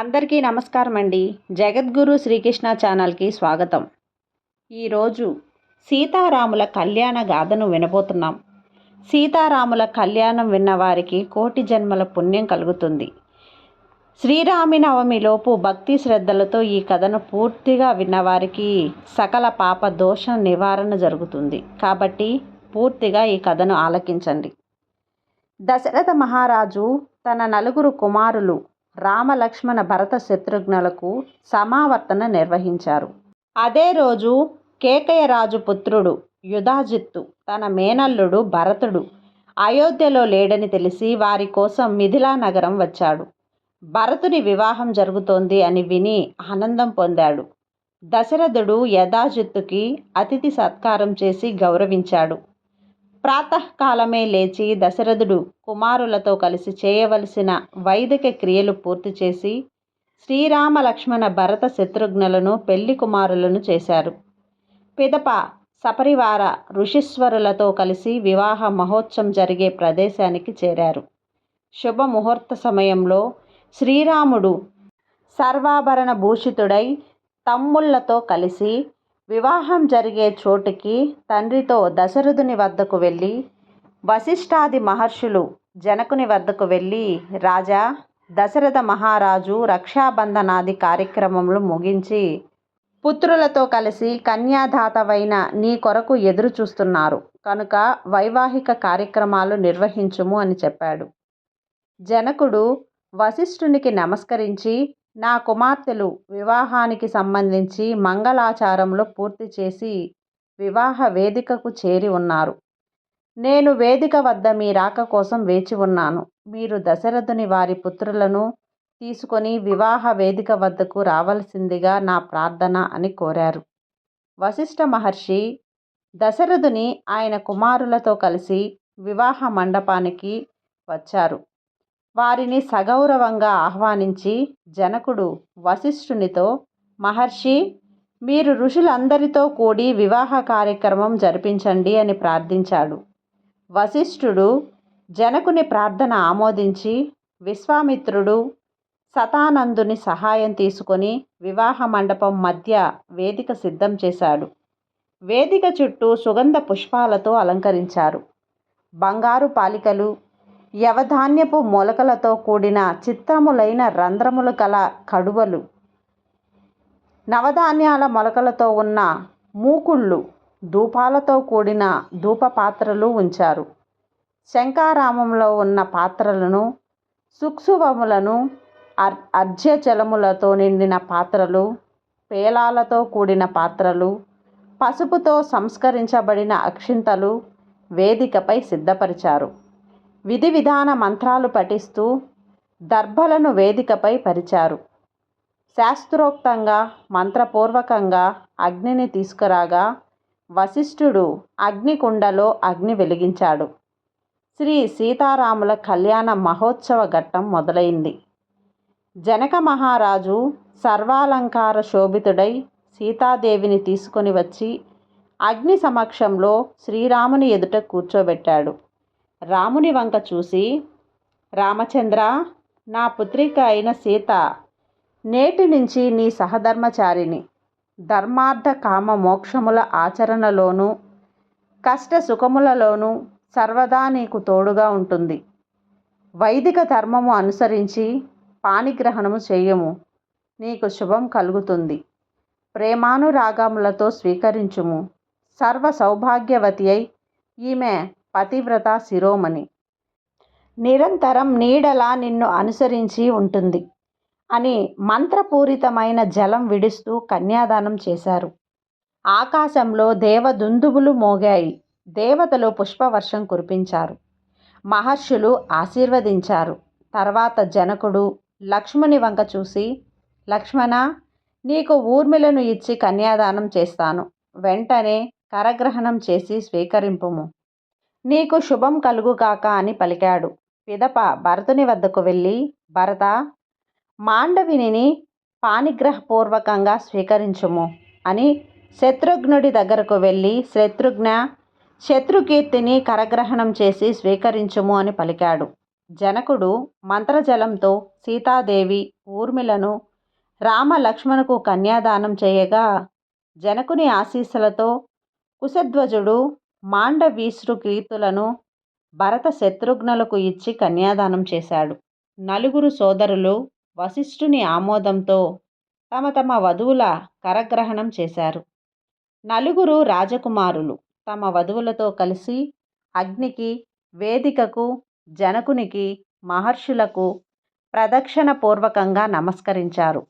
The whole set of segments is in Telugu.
అందరికీ నమస్కారం అండి జగద్గురు శ్రీకృష్ణ ఛానల్కి స్వాగతం. ఈరోజు సీతారాముల కళ్యాణ గాథను వినబోతున్నాం. సీతారాముల కళ్యాణం విన్నవారికి కోటి జన్మల పుణ్యం కలుగుతుంది. శ్రీరామి నవమిలోపు భక్తి శ్రద్ధలతో ఈ కథను పూర్తిగా విన్నవారికి సకల పాప దోష నివారణ జరుగుతుంది. కాబట్టి పూర్తిగా ఈ కథను ఆలకించండి. దశరథ మహారాజు తన నలుగురు కుమారులు రామలక్ష్మణ భరత శత్రుఘ్నులకు సమావర్తన నిర్వహించారు. అదే రోజు కేకయరాజు పుత్రుడు యుధాజిత్తు తన మేనల్లుడు భరతుడు అయోధ్యలో లేడని తెలిసి వారి కోసం మిథిలా నగరం వచ్చాడు. భరతుని వివాహం జరుగుతోంది అని విని ఆనందం పొందాడు. దశరథుడు యథాజిత్తుకి అతిథి సత్కారం చేసి గౌరవించాడు. ప్రాతకాలమే లేచి దశరథుడు కుమారులతో కలిసి చేయవలసిన వైదిక క్రియలు పూర్తి చేసి శ్రీరామ లక్ష్మణ భరత శత్రుఘ్నులను పెళ్ళి కుమారులను చేశారు. పిదప సపరివార ఋషీశ్వరులతో కలిసి వివాహ మహోత్సవం జరిగే ప్రదేశానికి చేరారు. శుభముహూర్త సమయంలో శ్రీరాముడు సర్వాభరణ భూషితుడై తమ్ముళ్ళతో కలిసి వివాహం జరిగే చోటుకి తండ్రితో దశరథుని వద్దకు వెళ్ళి వశిష్ఠాది మహర్షులు జనకుని వద్దకు వెళ్ళి రాజా దశరథ మహారాజు రక్షాబంధనాది కార్యక్రమములు ముగించి పుత్రులతో కలిసి కన్యాదాతవైన నీ కొరకు ఎదురు చూస్తున్నారు. కనుక వైవాహిక కార్యక్రమాలు నిర్వహించుము అని చెప్పాడు. జనకుడు వశిష్ఠునికి నమస్కరించి నా కుమార్తెలు వివాహానికి సంబంధించి మంగళాచారంలో పూర్తి చేసి వివాహ వేదికకు చేరి ఉన్నారు. నేను వేదిక వద్ద మీ రాక కోసం వేచి ఉన్నాను. మీరు దశరథుని వారి పుత్రులను తీసుకొని వివాహ వేదిక వద్దకు రావలసిందిగా నా ప్రార్థన అని కోరారు. వశిష్ఠ మహర్షి దశరథుని ఆయన కుమారులతో కలిసి వివాహ మండపానికి వచ్చారు. వారిని సగౌరవంగా ఆహ్వానించి జనకుడు వశిష్ఠునితో మహర్షి మీరు ఋషులందరితో కూడి వివాహ కార్యక్రమం జరిపించండి అని ప్రార్థించాడు. వశిష్ఠుడు జనకుని ప్రార్థన ఆమోదించి విశ్వామిత్రుడు శతానందుని సహాయం తీసుకొని వివాహ మండపం మధ్య వేదిక సిద్ధం చేశాడు. వేదిక చుట్టూ సుగంధ పుష్పాలతో అలంకరించారు. బంగారు పాలికలు యవధాన్యపు మొలకలతో కూడిన చిత్రములైన రంధ్రములు గల కడువలు. నవధాన్యాల మొలకలతో ఉన్న మూకుళ్ళు ధూపాలతో కూడిన ధూప పాత్రలు ఉంచారు. శంకారామంలో ఉన్న పాత్రలను సుక్సువములను అర్ అర్ఘ్యజలములతో నిండిన పాత్రలు పేలాలతో కూడిన పాత్రలు పసుపుతో సంస్కరించబడిన అక్షింతలు వేదికపై సిద్ధపరిచారు. విధి విధాన మంత్రాలు పఠిస్తూ దర్భలను వేదికపై పరిచారు. శాస్త్రోక్తంగా మంత్రపూర్వకంగా అగ్నిని తీసుకురాగా వశిష్ఠుడు అగ్నికుండలో అగ్ని వెలిగించాడు. శ్రీ సీతారాముల కళ్యాణ మహోత్సవ ఘట్టం మొదలైంది. జనక మహారాజు సర్వాలంకార శోభితుడై సీతాదేవిని తీసుకొని వచ్చి అగ్ని సమక్షంలో శ్రీరాముని ఎదుట కూర్చోబెట్టాడు. రాముని వంక చూసి రామచంద్ర నా పుత్రిక అయిన సీత నేటి నుంచి నీ సహధర్మచారిని ధర్మార్థ కామ మోక్షముల ఆచరణలోనూ కష్ట సుఖములలోనూ సర్వదా నీకు తోడుగా ఉంటుంది. వైదిక ధర్మము అనుసరించి పాణిగ్రహణము చేయము. నీకు శుభం కలుగుతుంది. ప్రేమానురాగములతో స్వీకరించుము. సర్వ సౌభాగ్యవతి అయి ఈమె పతివ్రత శిరోమణి. నిరంతరం నీడలా నిన్ను అనుసరించి ఉంటుంది అని మంత్రపూరితమైన జలం విడుస్తూ కన్యాదానం చేశారు. ఆకాశంలో దేవదుందుబులు మోగాయి. దేవతలు పుష్పవర్షం కురిపించారు. మహర్షులు ఆశీర్వదించారు. తర్వాత జనకుడు లక్ష్మణి వంక చూసి లక్ష్మణ నీకు ఊర్మిళను ఇచ్చి కన్యాదానం చేస్తాను. వెంటనే కరగ్రహణం చేసి స్వీకరింపుము. నీకు శుభం కలుగుగాక అని పలికాడు. పిదప భరతుని వద్దకు వెళ్ళి భరత! మాండవిని పానిగ్రహపూర్వకంగా స్వీకరించుము అని శత్రుఘ్నుడి దగ్గరకు వెళ్ళి శత్రుఘ్న! శత్రుకీర్తిని కరగ్రహణం చేసి స్వీకరించుము అని పలికాడు. జనకుడు మంత్రజలంతో సీతాదేవి ఊర్మిలను రామ లక్ష్మణకు కన్యాదానం చేయగా జనకుని ఆశీస్సులతో కుశధ్వజుడు మాండవీశ్రు కీర్తులను భరత శత్రుఘ్నులకు ఇచ్చి కన్యాదానం చేశాడు. నలుగురు సోదరులు వశిష్ఠుని ఆమోదంతో తమ తమ వధువుల కరగ్రహణం చేశారు. నలుగురు రాజకుమారులు తమ వధువులతో కలిసి అగ్నికి వేదికకు జనకునికి మహర్షులకు ప్రదక్షిణపూర్వకంగా నమస్కరించారు.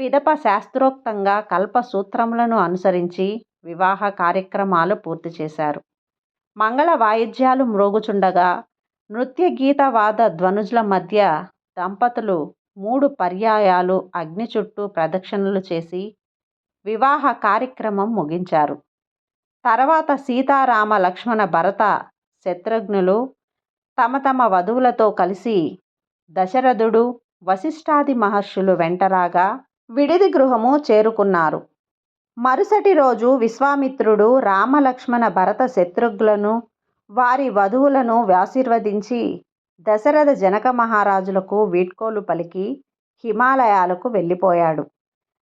పిదప శాస్త్రోక్తంగా కల్పసూత్రములను అనుసరించి వివాహ కార్యక్రమాలు పూర్తి చేశారు. మంగళ వాయిద్యాలు మ్రోగుచుండగా నృత్య గీతవాద ధ్వనుజుల మధ్య దంపతులు మూడు పర్యాయాలు అగ్ని చుట్టూ ప్రదక్షిణలు చేసి వివాహ కార్యక్రమం ముగించారు. తర్వాత సీతారామ లక్ష్మణ భరత శత్రుఘ్నులు తమ తమ వధువులతో కలిసి దశరథుడు వశిష్ఠాది మహర్షులు వెంటరాగా విడిది గృహము చేరుకున్నారు. మరుసటి రోజు విశ్వామిత్రుడు రామలక్ష్మణ భరత శత్రుఘ్లను వారి వధువులను ఆశీర్వదించి దశరథ జనక మహారాజులకు వీడ్కోలు పలికి హిమాలయాలకు వెళ్ళిపోయాడు.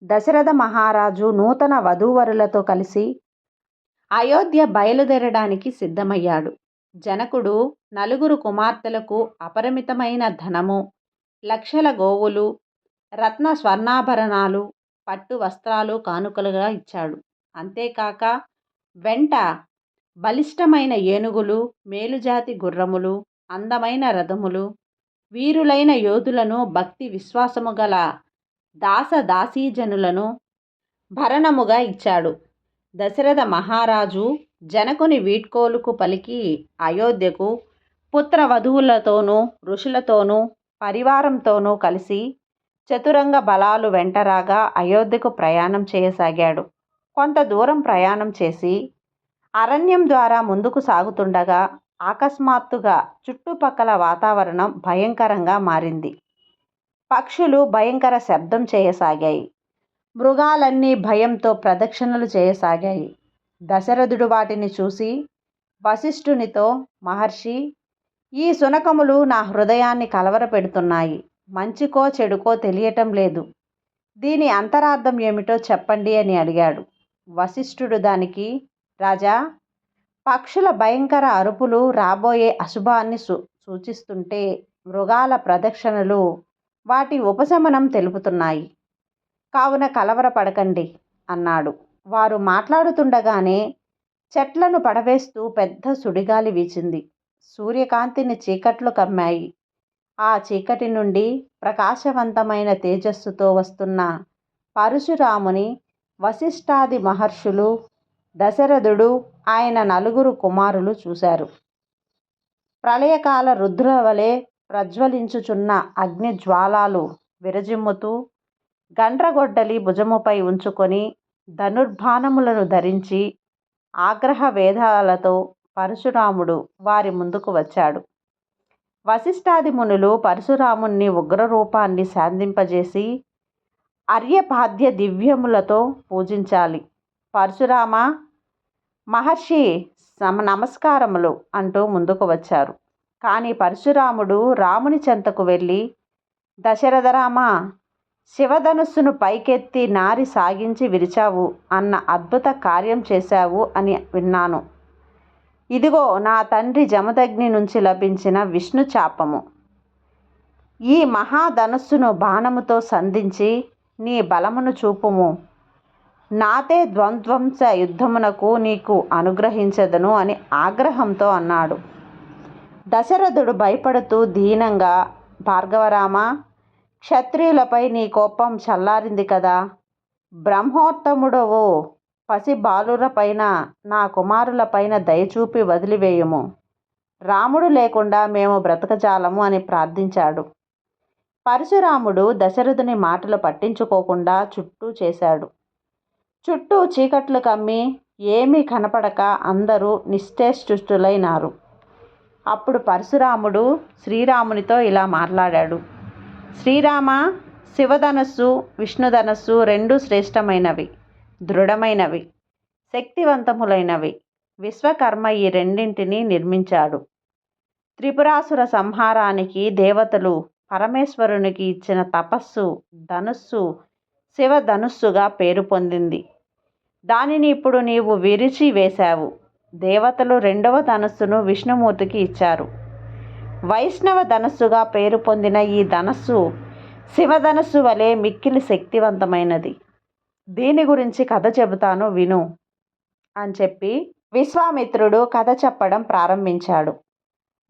దశరథ మహారాజు నూతన వధూవరులతో కలిసి అయోధ్య బయలుదేరడానికి సిద్ధమయ్యాడు. జనకుడు నలుగురు కుమార్తెలకు అపరిమితమైన ధనము లక్షల గోవులు రత్న స్వర్ణాభరణాలు పట్టు వస్త్రాలు కానుకలుగా ఇచ్చాడు. అంతేకాక వెంట బలిష్టమైన ఏనుగులు మేలుజాతి గుర్రములు అందమైన రథములు వీరులైన యోధులను భక్తి విశ్వాసము గల దాస దాసీజనులను భరణముగా ఇచ్చాడు. దశరథ మహారాజు జనకుని వీడ్కోలుకు పలికి అయోధ్యకు పుత్ర వధువులతోనూ ఋషులతోనూ పరివారంతోనూ కలిసి చతురంగ బలాలు వెంటరాగా అయోధ్యకు ప్రయాణం చేయసాగాడు. కొంత దూరం ప్రయాణం చేసి అరణ్యం ద్వారా ముందుకు సాగుతుండగా అకస్మాత్తుగా చుట్టుపక్కల వాతావరణం భయంకరంగా మారింది. పక్షులు భయంకర శబ్దం చేయసాగాయి. మృగాలన్నీ భయంతో ప్రదక్షిణలు చేయసాగాయి. దశరథుడు వాటిని చూసి వశిష్ఠునితో మహర్షి ఈ శునకములు నా హృదయాన్ని కలవరపెడుతున్నాయి. మంచికో చెడుకో తెలియటం లేదు. దీని అంతరార్థం ఏమిటో చెప్పండి అని అడిగాడు. వశిష్ఠుడు దానికి రాజా పక్షుల భయంకర అరుపులు రాబోయే అశుభాన్ని సూ సూచిస్తుంటే మృగాల ప్రదక్షిణలు వాటి ఉపశమనం తెలుపుతున్నాయి. కావున కలవరపడకండి అన్నాడు. వారు మాట్లాడుతుండగానే చెట్లను పడవేస్తూ పెద్ద సుడిగాలి వీచింది. సూర్యకాంతిని చీకట్లు కమ్మాయి. ఆ చీకటి నుండి ప్రకాశవంతమైన తేజస్సుతో వస్తున్న పరశురాముని వశిష్ఠాది మహర్షులు దశరథుడు ఆయన నలుగురు కుమారులు చూశారు. ప్రళయకాల రుద్రవలే ప్రజ్వలించుచున్న అగ్ని జ్వాలాలు విరజిమ్ముతూ గండ్రగొడ్డలి భుజముపై ఉంచుకొని ధనుర్బాణములను ధరించి ఆగ్రహ వేదాలతో పరశురాముడు వారి ముందుకు వచ్చాడు. వశిష్ఠాది మునులు పరశురాముణ్ణి ఉగ్రరూపాన్ని శాంతింపజేసి అర్యపాద్య దివ్యములతో పూజించాలి. పరశురామ మహర్షి సమ నమస్కారములు అంటూ ముందుకు వచ్చారు. కానీ పరశురాముడు రాముని చెంతకు వెళ్ళి దశరథరామ శివధనుస్సును పైకెత్తి నారి సాగించి విరిచావు అన్న అద్భుత కార్యం చేశావు అని విన్నాను. ఇదిగో నా తండ్రి జమదగ్ని నుంచి లభించిన విష్ణు చాపము. ఈ మహాధనస్సును బాణముతో సంధించి నీ బలమును చూపుము. నాతే ద్వంద్వంస యుద్ధమునకు నీకు అనుగ్రహించదను అని ఆగ్రహంతో అన్నాడు. దశరథుడు భయపడుతూ దీనంగా భార్గవరామ క్షత్రియులపై నీ కోపం చల్లారింది కదా. బ్రహ్మోత్తముడవు. పసి బాలురపైన నా కుమారులపైన దయచూపి వదిలివేయుము. రాముడు లేకుండా మేము బ్రతకజాలము అని ప్రార్థించాడు. పరశురాముడు దశరథుని మాటలు పట్టించుకోకుండా చుట్టూ చేశాడు. చుట్టూ చీకట్లు కమ్మి ఏమీ కనపడక అందరూ నిశ్చేష్టులైనారు. అప్పుడు పరశురాముడు శ్రీరామునితో ఇలా మాట్లాడాడు. శ్రీరామ శివధనస్సు విష్ణుధనస్సు రెండు శ్రేష్టమైనవి. దృఢమైనవి శక్తివంతములైనవి. విశ్వకర్మ ఈ రెండింటిని నిర్మించాడు. త్రిపురాసుర సంహారానికి దేవతలు పరమేశ్వరునికి ఇచ్చిన తపస్సు ధనుస్సు శివధనుస్సుగా పేరు పొందింది. దానిని ఇప్పుడు నీవు విరిచి వేశావు. దేవతలు రెండవ ధనస్సును విష్ణుమూర్తికి ఇచ్చారు. వైష్ణవ ధనస్సుగా పేరు పొందిన ఈ ధనస్సు శివధనస్సు వలె మిక్కిలి శక్తివంతమైనది. దీని గురించి కథ చెబుతాను విను అని చెప్పి విశ్వామిత్రుడు కథ చెప్పడం ప్రారంభించాడు.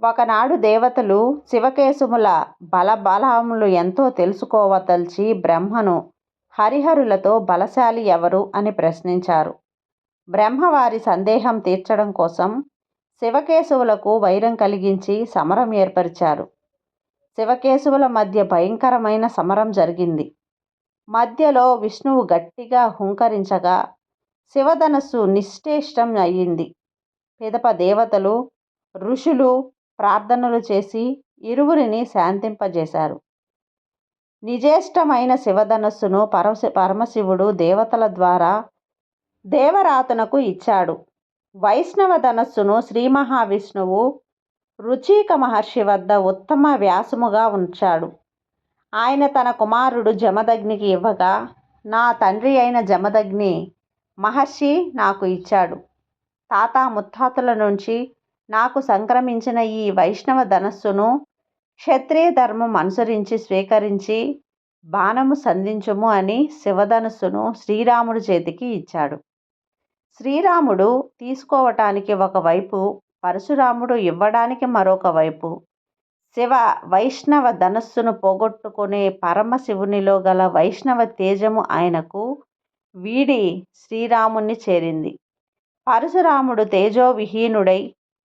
ఒకనాడు దేవతలు శివకేశముల బలబలములు ఎంతో తెలుసుకోవతల్చి బ్రహ్మను హరిహరులతో బలశాలి ఎవరు అని ప్రశ్నించారు. బ్రహ్మ వారి సందేహం తీర్చడం కోసం శివకేశవులకు వైరం కలిగించి సమరం ఏర్పరిచారు. శివకేశవుల మధ్య భయంకరమైన సమరం జరిగింది. మధ్యలో విష్ణువు గట్టిగా హుంకరించగా శివధనస్సు నిశ్చేష్టం అయ్యింది. పిదప దేవతలు ఋషులు ప్రార్థనలు చేసి ఇరువురిని శాంతింపజేశారు. నిజేష్టమైన శివధనస్సును పరమశి పరమశివుడు దేవతల ద్వారా దేవరాతనకు ఇచ్చాడు. వైష్ణవ ధనస్సును శ్రీ మహావిష్ణువు రుచిక మహర్షి వద్ద ఉత్తమ వ్యాసముగా ఉంచాడు. ఆయన తన కుమారుడు జమదగ్నికి ఇవ్వగా నా తండ్రి అయిన జమదగ్ని మహర్షి నాకు ఇచ్చాడు. తాత ముత్తాతల నుంచి నాకు సంక్రమించిన ఈ వైష్ణవ ధనస్సును క్షత్రియ ధర్మం అనుసరించి స్వీకరించి బాణము సంధించుము అని శివధనస్సును శ్రీరాముడి చేతికి ఇచ్చాడు. శ్రీరాముడు తీసుకోవటానికి ఒకవైపు పరశురాముడు ఇవ్వడానికి మరొక వైపు శివ వైష్ణవ ధనస్సును పోగొట్టుకునే పరమశివునిలో గల వైష్ణవ తేజము ఆయనకు వీడి శ్రీరాముణ్ణి చేరింది. పరశురాముడు తేజోవిహీనుడై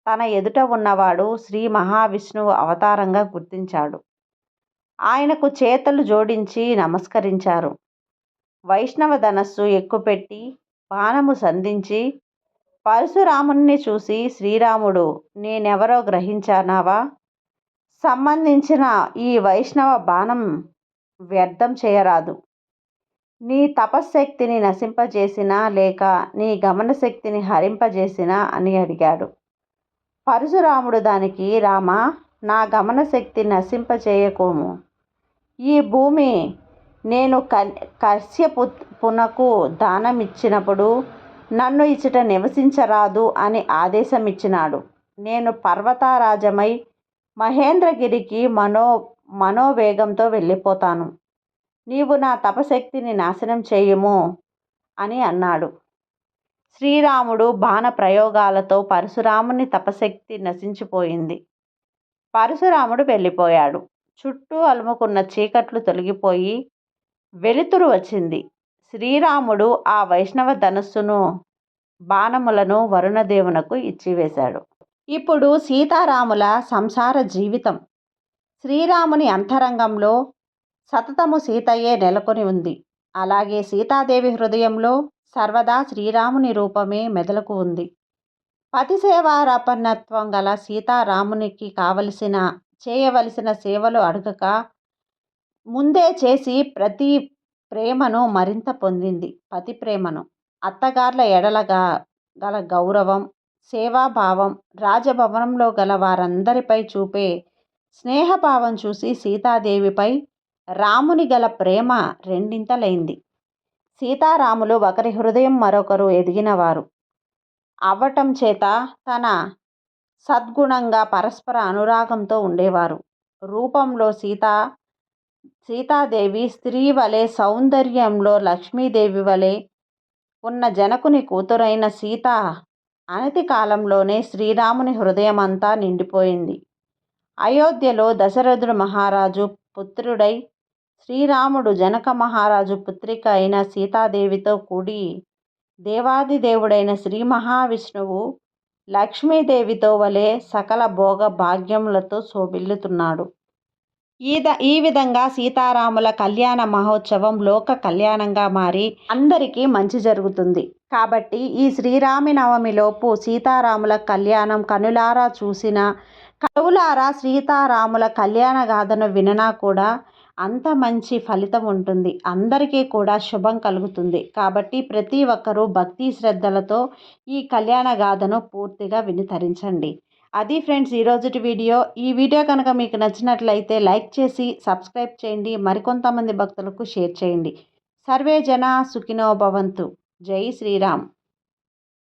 తన ఎదుట ఉన్నవాడు శ్రీ మహావిష్ణువు అవతారంగా గుర్తించాడు. ఆయనకు చేతలు జోడించి నమస్కరించారు. వైష్ణవ ధనస్సు ఎక్కుపెట్టి బాణము సంధించి పరశురాముణ్ణి చూసి శ్రీరాముడు నేనెవరో గ్రహించానావా? సంబంధించిన ఈ వైష్ణవ బాణం వ్యర్థం చేయరాదు. నీ తపశ్శక్తిని నశింపజేసినా లేక నీ గమనశక్తిని హరింపజేసినా అని అడిగాడు. పరశురాముడు దానికి రామ నా గమనశక్తి నశింపజేయకోము. ఈ భూమి నేను క కశ్యపునకు దానం ఇచ్చినప్పుడు నన్ను ఇచ్చట నివసించరాదు అని ఆదేశం ఇచ్చినాడు నేను పర్వతారాజమై మహేంద్రగిరికి మనో మనోవేగంతో వెళ్ళిపోతాను. నీవు నా తపశక్తిని నాశనం చేయము అని అన్నాడు. శ్రీరాముడు బాణ ప్రయోగాలతో పరశురాముని తపశక్తి నశించిపోయింది. పరశురాముడు వెళ్ళిపోయాడు. చుట్టూ అలుముకున్న చీకట్లు తొలగిపోయి వెలుతురు వచ్చింది. శ్రీరాముడు ఆ వైష్ణవ ధనస్సును బాణములను వరుణదేవునకు ఇచ్చివేశాడు. ఇప్పుడు సీతారాముల సంసార జీవితం. శ్రీరాముని అంతరంగంలో సతతము సీతయ్యే నెలకొని ఉంది. అలాగే సీతాదేవి హృదయంలో సర్వదా శ్రీరాముని రూపమే మెదలకు ఉంది. పతిసేవారాపన్నత్వం గల సీతారామునికి కావలసిన చేయవలసిన సేవలు అడగక ముందే చేసి ప్రతి ప్రేమను మరింత పొందింది. పతి ప్రేమను అత్తగార్ల ఎడలగా గల గౌరవం సేవాభావం. రాజభవనంలో గల వారందరిపై చూపే స్నేహభావం చూసి సీతాదేవిపై రాముని గల ప్రేమ రెండింతలైంది. సీతారాములు ఒకరి హృదయం మరొకరు ఎదిగినవారు. అవ్వటం చేత తన సద్గుణంగా పరస్పర అనురాగంతో ఉండేవారు. రూపంలో సీత సీతాదేవి స్త్రీ వలె సౌందర్యంలో లక్ష్మీదేవి వలె ఉన్న జనకుని కూతురైన సీత అనతి కాలంలోనే శ్రీరాముని హృదయమంతా నిండిపోయింది. అయోధ్యలో దశరథుడు మహారాజు పుత్రుడై శ్రీరాముడు జనక మహారాజు పుత్రిక అయిన సీతాదేవితో కూడి దేవాదిదేవుడైన శ్రీ మహావిష్ణువు లక్ష్మీదేవితో వలె సకల భోగ భాగ్యములతో శోభిల్లుతున్నాడు. ఈద ఈ విధంగా సీతారాముల కళ్యాణ మహోత్సవం లోక కళ్యాణంగా మారి అందరికీ మంచి జరుగుతుంది. కాబట్టి ఈ శ్రీరామి నవమిలోపు సీతారాముల కళ్యాణం కనులారా చూసిన కవులారా సీతారాముల కళ్యాణ గాథను విననా కూడా అంత మంచి ఫలితం ఉంటుంది. అందరికీ కూడా శుభం కలుగుతుంది. కాబట్టి ప్రతి ఒక్కరూ భక్తి శ్రద్ధలతో ఈ కళ్యాణ గాథను పూర్తిగా వినితరించండి అది ఫ్రెండ్స్ ఈరోజుటి వీడియో. ఈ వీడియో కనుక మీకు నచ్చినట్లయితే లైక్ చేసి సబ్స్క్రైబ్ చేయండి. మరికొంతమంది భక్తులకు షేర్ చేయండి. సర్వే జన సుఖినో భవంతు. జై శ్రీరామ్.